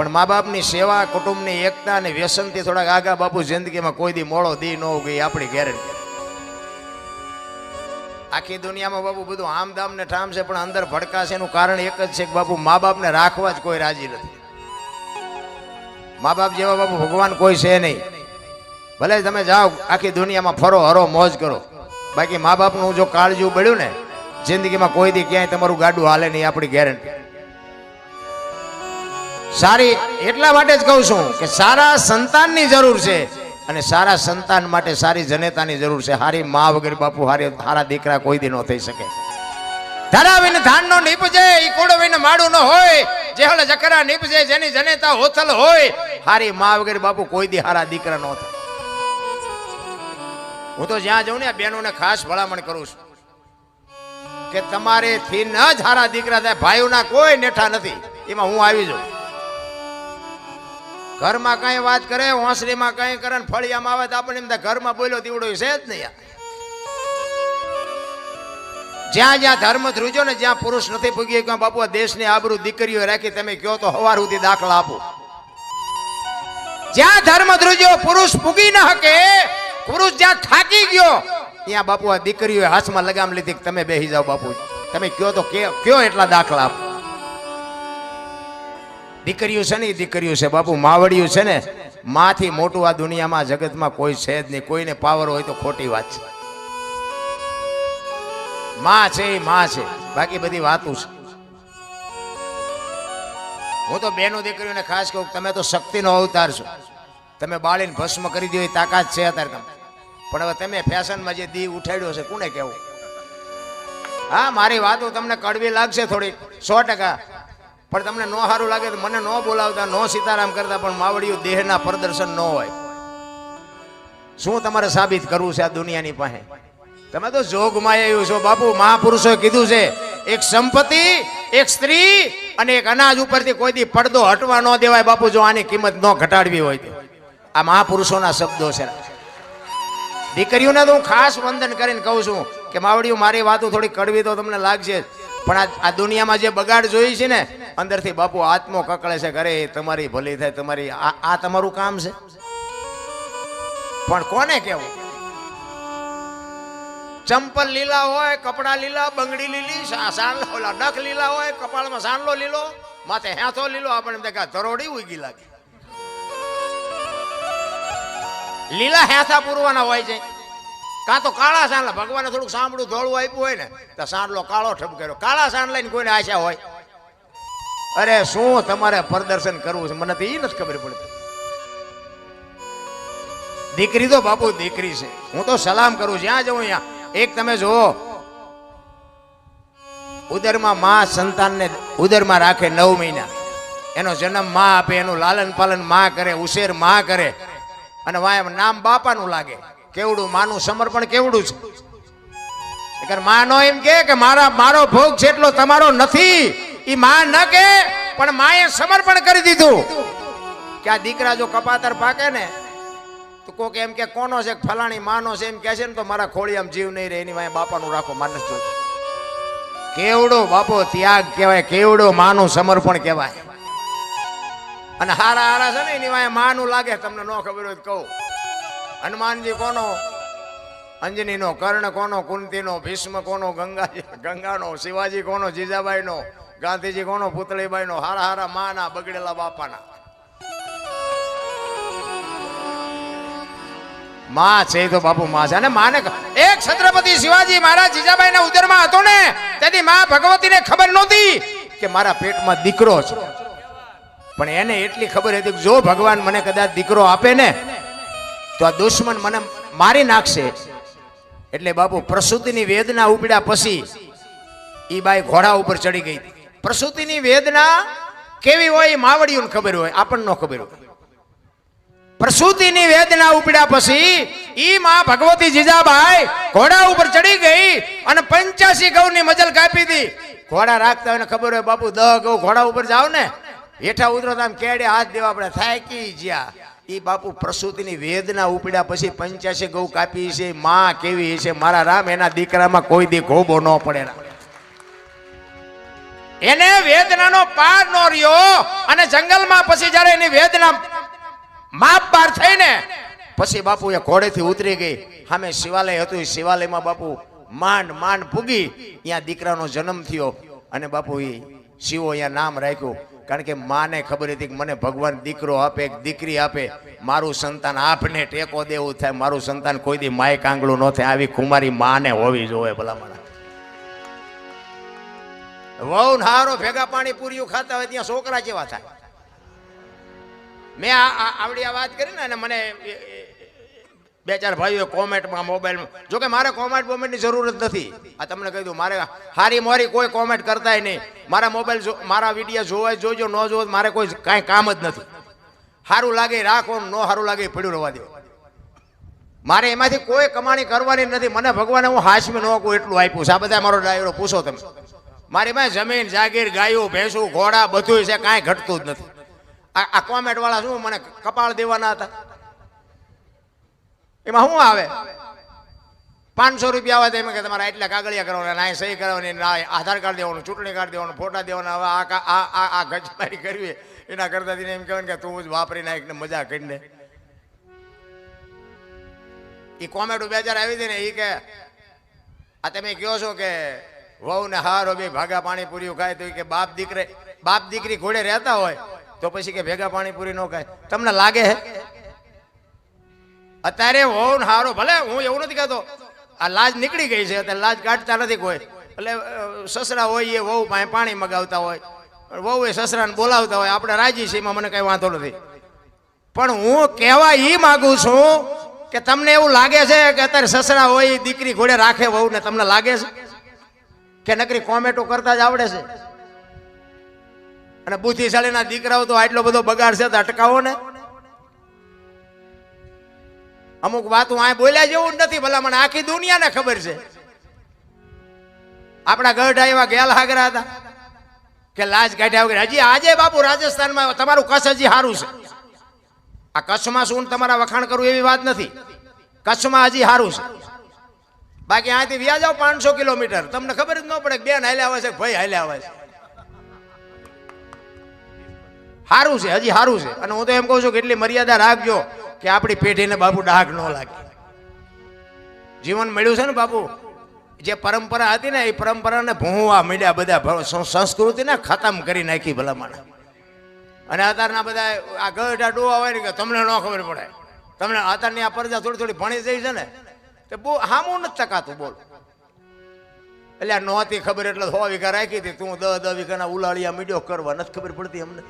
પણ મા બાપની સેવા, કુટુંબની એકતા અને વ્યસનથી થોડાક આગા બાપુ જિંદગીમાં કોઈ દી મોડો દી ન ગઈ આપણી ગેરંટી આખી દુનિયામાં બાપુ બધું આમદામ ને ઠામ છે, પણ અંદર ભડકાશે એનું કારણ એક જ છે કે બાપુ મા બાપને રાખવા જ કોઈ રાજી નથી. મા બાપ જેવા બાપુ ભગવાન કોઈ છે નહીં. ભલે તમે જાઓ, આખી દુનિયામાં ફરો, હરો, મોજ કરો. બાકી મા બાપનું જો કાળજું બળ્યું ને, જિંદગીમાં કોઈ દી ક્યાંય તમારું ગાડું હાલે નહીં આપણી ગેરંટી સારી એટલા માટે જ કહું છું કે સારા સંતાનની જરૂર છે અને સારા સંતાન માટે સારી જનેતાની જરૂર છે. હારી મા વગર બાપુ, હારી હારા દીકરા કોઈ દી ન થઈ શકે. ધરાવીને ધાનનો નીપજે ઈ કુડવીને માડું ન હોય. જેહળ જકરા નીપજે જેની જનેતા હોથલ હોય. હારી મા વગર બાપુ કોઈ દી હારા દીકરા ન થાય. હું તો જ્યાં જઉં ને બહેનોને ખાસ ભલામણ કરું છું કે તમારે થી ન જ હારા દીકરા થાય. ભાઈઓના કોઈ નેઠા નથી. એમાં હું આવી જાઉં. ઘરમાં કઈ વાત કરે હોંસરીમાં કઈ કરે ને ફળિયામાં આવે તો આપણને એમ ઘરમાં બોલ્યો દીવડો છે જ નહીં જ્યાં જ્યાં ધર્મ ધ્રુજો ને જ્યાં પુરુષ નથી પૂગ્યો ગયો બાપુ દેશની આબરૂ દીકરીઓ રાખી તમે કયો તો હવાર સુધી દાખલા આપો. જ્યાં ધર્મ ધ્રુજો પુરુષ પૂગી ન શકે પુરુષ જ્યાં થાકી ગયો, ત્યાં બાપુ આ દીકરીઓ હાથમાં લગામ લીધી તમે બેસી જાઓ બાપુ. તમે કયો તો કયો એટલા દાખલા આપો? દીકરીઓ છે ને એ દીકરીઓ છે. બાપુ માવડિયું છે ને, માથી મોટું આ દુનિયામાં, જગતમાં કોઈ છે જ નહીં. કોઈને પાવર હોય તો ખોટી વાત છે. માં છે એ માં છે. બાકી બધી વાતું છે. હું તો બેનો દીકરીઓને ખાસ કહું તમે તો શક્તિનો અવતાર છો. તમે બાળીને ભસ્મ કરી દો એ તાકાત છે અત્યારે તમે પણ હવે તમે ફેશનમાં જે દી ઉઠાડ્યો છે, કોને કહેવું? હા, મારી વાતો તમને કડવી લાગશે થોડી સો ટકા. પણ તમને નો સારું લાગે તો મને નો બોલાવતા, નો સીતારામ કરતા, પણ માવડિયું દેહના પ્રદર્શન ન હોય. શું તમારે સાબિત કરવું છે આ દુનિયાની પાસે? તમે તો જોગમાં આવ્યું છો, બાપુ. મહાપુરુષોએ કીધું છે, એક સંપત્તિ, એક સ્ત્રી અને એક અનાજ ઉપરથી કોઈ દી પડદો હટવા ન દેવાય, બાપુ. જો આની કિંમત ન ઘટાડવી હોય તો. આ મહાપુરુષોના શબ્દો છે. દીકરીઓને તો હું ખાસ વંદન કરીને કહું છું કે માવડીઓ, મારી વાતો થોડી કડવી તો તમને લાગશે. પણ આ દુનિયામાં જે બગાડ જોઈ છે ને, અંદરથી બાપુ આત્મો કકળે છે ઘરે, તમારી ભલી થાય, તમારી આ તમારું કામ છે. પણ કોને કેવું ચંપલ લીલા હોય, કપડા લીલા, બંગડી લીલી સા- સાંડલો ઓલા નખ લીલા હોય, કપાળમાં સાંડલો લીલો, માથે હેથો લીલો આપણે ધરોડી ઉગી લાગે. લીલા હેથા પૂરવાના હોય છે. કાં તો કાળા સાંડલા? ભગવાને થોડુંક સાંભળું, ધોળું આપ્યું હોય ને, તો સાંડલો કાળો ઠપ કર્યો. કાળા સાંડલાની કોઈને આશા હોય? અરે, શું તમારે પ્રદર્શન કરવું છે? મને તો એ નથી ખબર પડતી. દીકરી તો બાપુ દીકરી છે. હું તો સલામ કરું જ્યાં જઉં ત્યાં. એક તમે જુઓ. ઉદરમાં મા સંતાનને ઉદરમાં રાખે નવ મહિના. એનો જન્મ મા આપે, એનું લાલન પાલન મા કરે, ઉછેર મા કરે. અને વાય, નામ બાપાનું લાગે. કેવડું? માનું સમર્પણ કેવડું છે? માનો એમ કે મારા, મારો ભોગ છે એટલો તમારો નથી. એ માં ન કે, પણ માએ સમર્પણ કરી દીધું. કે આ દીકરા જો કપાતર પાકે ને, તો કોક એમ કે, કોનો છે? ફલાણી માનો છે? એમ કે છે ને, તો મારા ખોળિયામ જીવ નહીં રહે. એની વાંહે બાપાનું રાખો માનસ જોતું. કેવડો બાપો ત્યાગ કહેવાય, કેવડો માનું સમર્પણ કહેવાય. અને હારા હારા છે ને, એની વાંહે માનું લાગે. તમને ન ખબર હોય કહું. હનુમાનજી કોનો? અંજનીનો, કર્ણ કોનો, કુંતીનો, ભીષ્મ કોનો ગંગાજી ગંગાનો, શિવાજી કોનો, જીજાબાઈનો, ગાંધીજી કોનો, પુતળીબાઈનો, હારા હારા માના, બગડેલા બાપાના. માં છે તો બાપુ માં છે. અને માને એક છત્રપતિ શિવાજી મારા જીજાબાઈના ઉદરમાં હતો ને તેથી માં ભગવતીને ખબર નહોતી કે મારા પેટમાં દીકરો છે. પણ એને એટલી ખબર હતી જો ભગવાન મને કદાચ દીકરો આપે ને તો આ દુશ્મન મને મારી નાખશે. એટલે બાપુ, પ્રસૂતિની વેદના ઉપડ્યા પછી એ બાઈ ઘોડા ઉપર ચડી ગઈ. પ્રસૂતિની વેદના કેવી હોય એ માવડીઓને ખબર હોય, આપણને ખબર હોય. પ્રસૂતિની વેદના ઉપડ્યા પછી ઈ માં ભગવતી જીજાબાઈ ઘોડા ઉપર ચડી ગઈ અને પંચ્યાસી ગૌની મજલ કાપી હતી ઘોડા રાખતા હોય ખબર હોય બાપુ, દહ ગૌ ઘોડા ઉપર જાવ ને. હેઠા ઉતરો તો આમ કેડે હાથ દેવા પડે. થાકી જ્યાં ઈ બાપુ પ્રસૂતિની વેદના ઉપડ્યા પછી પંચ્યાસી ગૌ કાપી છે, માં કેવી છે, મારા રામ એના દીકરામાં કોઈ દી ગોબો ન પડે. એને. વેદનાનો પાર નો રહ્યો અને જંગલમાં પછી જ્યારે એની વેદના માપ પાર થઈને પછી બાપુ એ ઘોડેથી ઉતરી ગઈ. સામે શિવાલય હતું શિવાલયમાં બાપુ માંડ માંડ પૂગી ત્યાં દીકરાનો જન્મ થયો. અને બાપુ એ શિવો અહીંયા નામ રાખ્યું. કારણ કે માને ખબર હતી કે મને ભગવાન દીકરો આપે દીકરી આપે. મારું સંતાન આપને ટેકો દેવું થાય. મારું સંતાન કોઈ દી માય કાંગળું ન થાય. આવી કુમારી માને હોવી જોવે ભલામણ. વહુ હારો ભેગા પાણી પૂરીઓ ખાતા હોય ત્યાં છોકરા જેવા થાય. મેં આવડી આ વાત કરી ને મને બે ચાર ભાઈઓ કોમેન્ટમાં મોબાઈલમાં જોકે મારે કોમેન્ટ બોમેન્ટની જરૂર જ નથી. આ તમને કહી દઉં, મારે હારી મોરી કોઈ કોમેન્ટ કરતાય નહીં. મારા મોબાઈલ મારા વીડિયો જોવા જોજો, ન જોવો મારે કોઈ કાંઈ કામ જ નથી. સારું લાગે રાખો, ન સારું લાગે પડ્યું રહેવા દો. મારે એમાંથી કોઈ કમાણી કરવાની નથી. મને ભગવાને હું હાશમી ન કહું એટલું આપ્યું છે. આ બધા મારો ડાયરો, પૂછો તમે. મારી પાસે જમીન, જાગીર, ગાયું, ભેંસું, ઘોડા બધું છે, કાંઈ ઘટતું જ નથી. આ આ કોમેન્ટ વાળા શું મને કપાળ દેવાના હતા? એમાં શું આવે? પાંચસો રૂપિયા આવે તો એમ કે તમારે એટલા કાગળિયા કરવાના, ના સહી કરવાની, ના આધાર કાર્ડ દેવાનું, ચૂંટણી કાર્ડ દેવાનું, ફોટા દેવાના, હવે આ આ આ ગજમારી કરવી. એના કરતા તીને એમ કહેવાય કે તું જ વાપરી નાખ ને મજા કરીને એ કોમેડો બે હજાર આવી હતી ને એ કે, આ તમે કહો છો કે વહુ ને હારો બે ભાગા પાણી પૂરી ખાય તો કે બાપ દીકરે બાપ દીકરી ઘોડે રહેતા હોય તો પછી કે ભેગા પાણી પૂરી ન ખાય. તમને લાગે હે? અત્યારે વહુ સારો ભલે હું એવું નથી કહેતો, આ લાજ નીકળી ગઈ છે, અત્યારે લાજ કાઢતા નથી કોઈ. એટલે સસરા હોય એ વહુ પાસે પાણી મગાવતા હોય. વહુ એ સસરાને બોલાવતા હોય, આપણે રાજી છીએ, એમાં મને કંઈ વાંધો નથી. પણ હું કહેવા એ માગું છું કે તમને એવું લાગે છે કે અત્યારે સસરા હોય દીકરી ઘોડે રાખે વહુ ને તમને લાગે છે? કે નકરી કોમેટો કરતા જ આવડે છે? અને બુદ્ધિશાળીના દીકરાઓ તો આટલો બધો બગાડ છે, તો અટકાવો ને. અમુક વાતો આ બોલ્યા જેવું નથી, ભલા મને આખી દુનિયાને ખબર છે. આપણા ગઢા એવા ગેલ હાગરા હતા કે લાજ કાઢ્યા વગર, હજી આજે બાપુ રાજસ્થાનમાં તમારું કચ્છ હજી સારું છે. આ કચ્છમાં શું તમારા વખાણ કરવું એવી વાત નથી. કચ્છમાં હજી સારું છે. બાકી અહીંથી વ્યા જાઓ પાંચસો કિલોમીટર. તમને ખબર જ ન પડે બેન હાલ્યા આવે છે ભાઈ હાલ્યા આવે છે. સારું છે, હજી સારું છે. અને હું તો એમ કહું છું કે એટલી મર્યાદા રાખજો. કે આપણી પેઢીને બાપુ ડાઘ ન લાગે. જીવન મળ્યું છે ને બાપુ? જે પરંપરા હતી ને, એ પરંપરાને ભૂવા મળ્યા બધા સંસ્કૃતિને ખતમ કરી નાખી ભલામણ. અને અત્યારના બધા આ ગઢા ડોવા હોય ને કે તમને ન ખબર પડે. તમને અત્યારની આ પરજા થોડી થોડી ભણી જઈ છે ને, તે બહુ હામું નથી ચકાતું, બોલ. એટલે આ નહોતી ખબર એટલે સો વીઘા રાખી હતી. તું દસ દસ વીઘાના ઉલાળિયા મીડિયો કરવા નથી ખબર પડતી અમને.